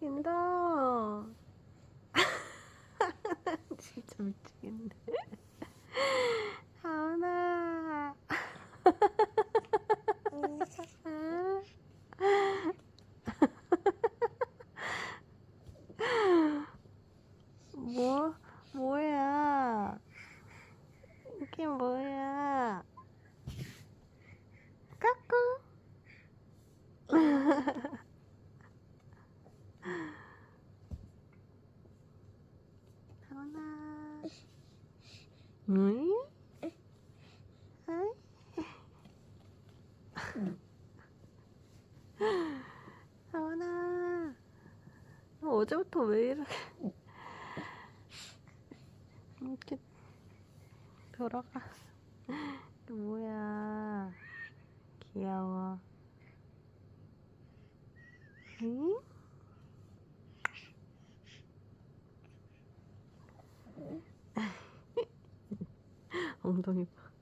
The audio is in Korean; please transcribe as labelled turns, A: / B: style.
A: 인다. 진짜 미치겠네. 하은아. 뭐, 뭐야? 이게 뭐야? 까꿍. 하은아. 응? 응? 하은아. 너 어제부터 왜 이렇게 이렇게 돌아가? 이게 뭐야? 귀여워. 응? 엉덩이 봐.